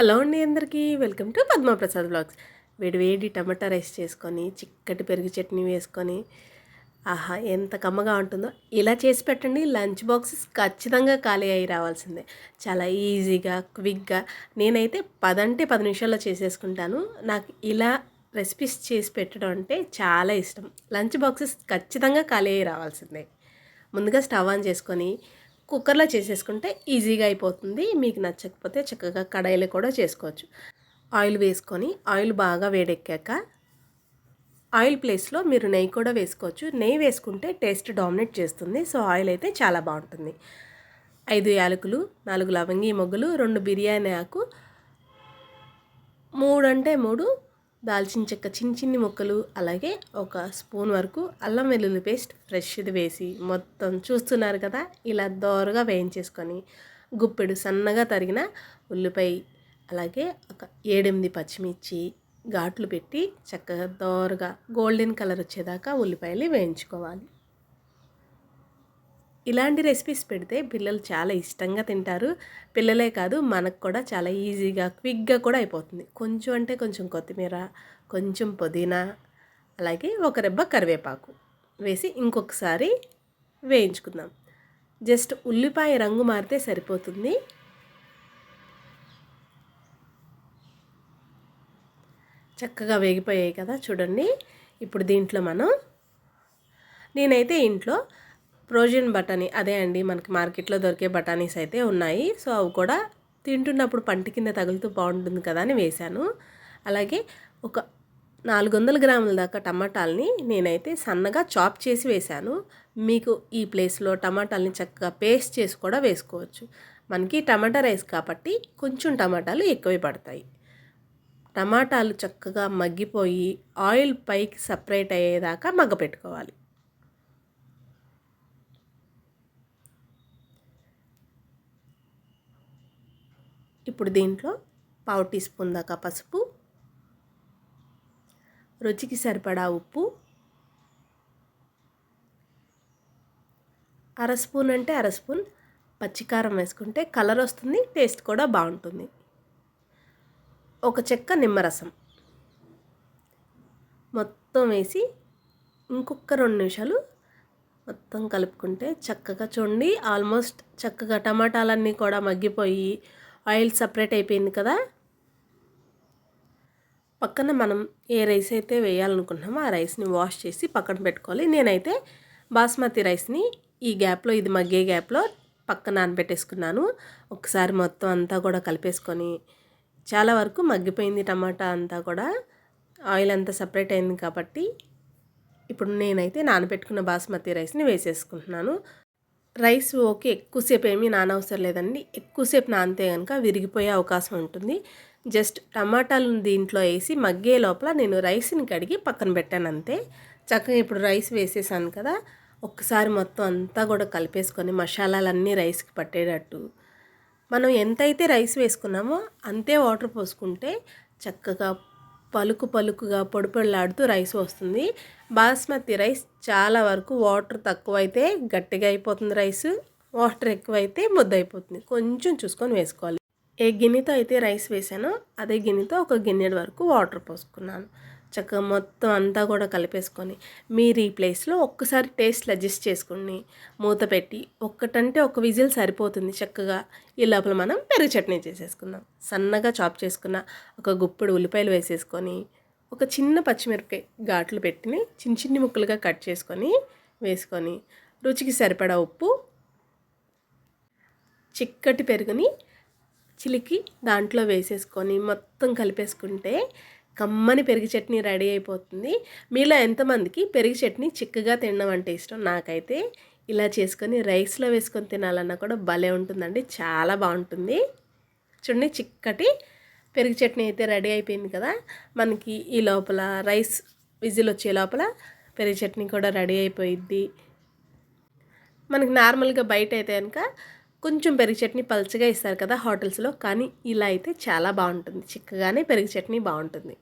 Hello అండి అందరికీ. Welcome to Padma Prasad blogs వేడివేడి టమాటా రైస్ చేసుకొని చిక్కటి పెరుగు చట్నీ వేసుకొని ఆహా ఎంత కమ్మగా ఉంటుందో. ఇలా చేసి పెట్టండి. లంచ్ బాక్సెస్ ఖచ్చితంగా ఖాళీ అయి రావాల్సిందే. చాలా ఈజీగా క్విక్గా. నేనైతే పదంటే పది నిమిషాల్లో చేసేసుకుంటాను. నాకు ఇలా రెసిపీస్ చేసి పెట్టడం అంటే చాలా ఇష్టం. లంచ్ బాక్సెస్ ఖచ్చితంగా ఖాళీ అయి రావాల్సిందే. ముందుగా స్టవ్ ఆన్ చేసుకొని కుక్కర్లో చేసేసుకుంటే ఈజీగా అయిపోతుంది. మీకు నచ్చకపోతే చక్కగా కడాయిలో కూడా చేసుకోవచ్చు. ఆయిల్ వేసుకొని ఆయిల్ బాగా వేడెక్కాక ఆయిల్ ప్లేస్లో మీరు నెయ్యి కూడా వేసుకోవచ్చు. నెయ్యి వేసుకుంటే టేస్ట్ డామినేట్ చేస్తుంది. సో ఆయిల్ అయితే చాలా బాగుంటుంది. ఐదు యాలకులు నాలుగు లవంగి మొగ్గులు రెండు బిర్యానీ ఆకు మూడు అంటే మూడు దాల్చిన చెక్క చిన్న చిన్ని ముక్కలు అలాగే ఒక స్పూన్ వరకు అల్లం వెల్లుల్లి పేస్ట్ ఫ్రెష్ది వేసి మొత్తం చూస్తున్నారు కదా ఇలా దోరగా వేయించేసుకొని గుప్పెడు సన్నగా తరిగిన ఉల్లిపాయ అలాగే ఒక ఏడెనిమిది పచ్చిమిర్చి ఘాట్లు పెట్టి చక్కగా దోరగా గోల్డెన్ కలర్ వచ్చేదాకా ఉల్లిపాయలు వేయించుకోవాలి. ఇలాంటి రెసిపీస్ పెడితే పిల్లలు చాలా ఇష్టంగా తింటారు. పిల్లలే కాదు మనకు కూడా చాలా ఈజీగా క్విక్గా కూడా అయిపోతుంది. కొంచెం అంటే కొంచెం కొత్తిమీర కొంచెం పుదీనా అలాగే ఒక రెబ్బ కరివేపాకు వేసి ఇంకొకసారి వేయించుకుందాం. జస్ట్ ఉల్లిపాయ రంగు మారితే సరిపోతుంది. చక్కగా వేగిపోయాయి కదా చూడండి. ఇప్పుడు దీంట్లో మనం నేనైతే ఇంట్లో ప్రోజిన్ బఠానీ అదే అండి మనకి మార్కెట్లో దొరికే బఠానీస్ అయితే ఉన్నాయి. సో అవి కూడా తింటున్నప్పుడు పంట కింద తగులుతూ బాగుంటుంది కదా అని వేశాను. అలాగే ఒక నాలుగు వందల గ్రాముల దాకా టమాటాలని నేనైతే సన్నగా చాప్ చేసి వేశాను. మీకు ఈ ప్లేస్లో టమాటాలని చక్కగా పేస్ట్ చేసి కూడా వేసుకోవచ్చు. మనకి టమాటా రైస్ కాబట్టి కొంచెం టమాటాలు ఎక్కువే పడతాయి. టమాటాలు చక్కగా మగ్గిపోయి ఆయిల్ పైకి సపరేట్ అయ్యేదాకా మగ్గపెట్టుకోవాలి. ఇప్పుడు దీంట్లో పావు టీ స్పూన్ దాకా పసుపు రుచికి సరిపడా ఉప్పు అర స్పూన్ అంటే అర స్పూన్ పచ్చికారం వేసుకుంటే కలర్ వస్తుంది టేస్ట్ కూడా బాగుంటుంది. ఒక చెక్క నిమ్మరసం మొత్తం వేసి ఇంకొక రెండు నిమిషాలు మొత్తం కలుపుకుంటే చక్కగా చూడండి ఆల్మోస్ట్ చక్కగా టమాటాలన్నీ కూడా మగ్గిపోయి ఆయిల్ సపరేట్ అయిపోయింది కదా. పక్కన మనం ఏ రైస్ అయితే వేయాలనుకుంటున్నామో ఆ రైస్ని వాష్ చేసి పక్కన పెట్టుకోవాలి. నేనైతే బాస్మతి రైస్ని ఈ గ్యాప్లో ఇది మగ్గే గ్యాప్లో పక్కన నానబెట్టేసుకున్నాను. ఒకసారి మొత్తం అంతా కూడా కలిపేసుకొని చాలా వరకు మగ్గిపోయింది టమాటా అంతా కూడా. ఆయిల్ అంతా సపరేట్ అయింది కాబట్టి ఇప్పుడు నేనైతే నానబెట్టుకున్న బాస్మతి రైస్ని వేసేసుకుంటున్నాను. రైస్ ఓకే ఎక్కువసేపు ఏమీ నానవసరం లేదండి. ఎక్కువసేపు నానితే కనుక విరిగిపోయే అవకాశం ఉంటుంది. జస్ట్ టమాటాలను దీంట్లో వేసి మగ్గే లోపల నేను రైస్ని కడిగి పక్కన పెట్టాను అంతే. చక్కగా ఇప్పుడు రైస్ వేసేసాను కదా ఒక్కసారి మొత్తం అంతా కూడా కలిపేసుకొని మసాలాలన్నీ రైస్కి పట్టేటట్టు. మనం ఎంతైతే రైస్ వేసుకున్నామో అంతే వాటర్ పోసుకుంటే చక్కగా పలుకు పలుకుగా పొడిపొడిలాడుతూ రైస్ వస్తుంది. బాస్మతి రైస్ చాలా వరకు వాటర్ తక్కువైతే గట్టిగా అయిపోతుంది రైస్. వాటర్ ఎక్కువైతే ముద్ద అయిపోతుంది కొంచెం చూసుకొని వేసుకోవాలి. ఏ గిన్నెతో అయితే రైస్ వేసానో అదే గిన్నెతో ఒక గిన్నె వరకు వాటర్ పోసుకున్నాను. చక్కగా మొత్తం అంతా కూడా కలిపేసుకొని మీరు ఈ ప్లేస్లో ఒక్కసారి టేస్ట్ అడ్జస్ట్ చేసుకుని మూత పెట్టి ఒక్కటంటే ఒక విజిల్ సరిపోతుంది చక్కగా. ఈ లోపల మనం పెరుగు చట్నీ చేసేసుకుందాం. సన్నగా చాప్ చేసుకున్న ఒక గుప్పెడు ఉల్లిపాయలు వేసేసుకొని ఒక చిన్న పచ్చిమిరపకాయ ఘాట్లు పెట్టి చిన్న చిన్ని ముక్కలుగా కట్ చేసుకొని వేసుకొని రుచికి సరిపడా ఉప్పు చిక్కటి పెరుగుని చిలికి దాంట్లో వేసేసుకొని మొత్తం కలిపేసుకుంటే కమ్మని పెరుగు చట్నీ రెడీ అయిపోతుంది. మీలో ఎంతమందికి పెరుగు చట్నీ చిక్కగా తినడం అంటే ఇష్టం? నాకైతే ఇలా చేసుకొని రైస్లో వేసుకొని తినాలన్నా కూడా భలే ఉంటుందండి. చాలా బాగుంటుంది. చూడండి చిక్కటి పెరుగు చట్నీ అయితే రెడీ అయిపోయింది కదా. మనకి ఈ లోపల రైస్ విజిల్ వచ్చే లోపల పెరుగు చట్నీ కూడా రెడీ అయిపోయిద్ది. మనకి నార్మల్గా బయట అయితే కనుక కొంచెం పెరుగు చట్నీ పలుచగా ఇస్తారు కదా హోటల్స్లో కానీ ఇలా అయితే చాలా బాగుంటుంది. చిక్కగానే పెరుగు చట్నీ బాగుంటుంది.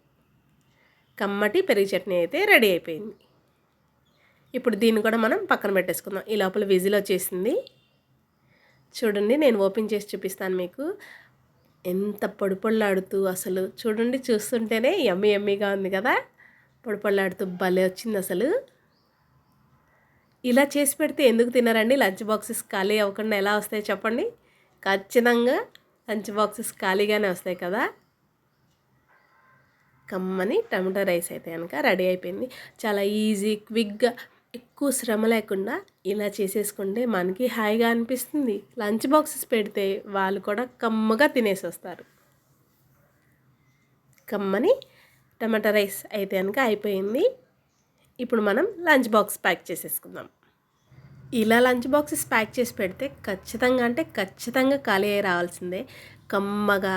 కమ్మటి పెరుగు చట్నీ అయితే రెడీ అయిపోయింది. ఇప్పుడు దీన్ని కూడా మనం పక్కన పెట్టేసుకుందాం. ఈ లోపల విజిల్ వచ్చేసింది. చూడండి నేను ఓపెన్ చేసి చూపిస్తాను మీకు. ఎంత పొడిపొళ్ళాడుతూ అసలు. చూడండి చూస్తుంటేనే ఎమ్మి ఎమ్మిగా ఉంది కదా. పొడిపొళ్ళాడుతూ భలే వచ్చింది అసలు. ఇలా చేసి పెడితే ఎందుకు తినరండి? లంచ్ బాక్సెస్ ఖాళీ అవ్వకుండా ఎలా వస్తాయి చెప్పండి. ఖచ్చితంగా లంచ్ బాక్సెస్ ఖాళీగానే వస్తాయి కదా. కమ్మని టమాటో రైస్ అయితే కనుక రెడీ అయిపోయింది. చాలా ఈజీ క్విక్గా ఎక్కువ శ్రమ లేకుండా ఇలా చేసేసుకుంటే మనకి హాయిగా అనిపిస్తుంది. లంచ్ బాక్సెస్ పెడితే వాళ్ళు కూడా కమ్మగా తినేసి వస్తారు. కమ్మని టమాటా రైస్ అయితే కనుక అయిపోయింది. ఇప్పుడు మనం లంచ్ బాక్స్ ప్యాక్ చేసేసుకుందాం. ఇలా లంచ్ బాక్సెస్ ప్యాక్ చేసి పెడితే ఖచ్చితంగా అంటే ఖచ్చితంగా ఖాళీ అయి రావాల్సిందే. కమ్మగా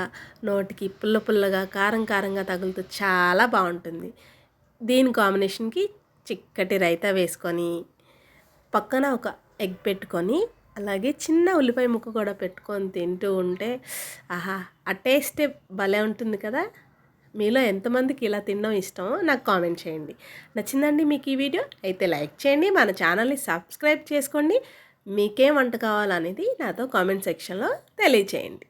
నోటికి పుల్ల పుల్లగా కారం కారంగా తగులుతూ చాలా బాగుంటుంది. దీని కాంబినేషన్కి చిక్కటి రైతా వేసుకొని పక్కన ఒక ఎగ్ పెట్టుకొని అలాగే చిన్న ఉల్లిపాయ ముక్క కూడా పెట్టుకొని తింటూ ఉంటే ఆహా ఆ టేస్టే భలే ఉంటుంది కదా. మీలో ఎంతమందికి ఇలా తినడం ఇష్టమో నాకు కామెంట్ చేయండి. నచ్చిందండి మీకు ఈ వీడియో? అయితే లైక్ చేయండి మన ఛానల్ని సబ్స్క్రైబ్ చేసుకోండి. మీకేం వంట కావాలనేది నాతో కామెంట్ సెక్షన్లో తెలియచేయండి.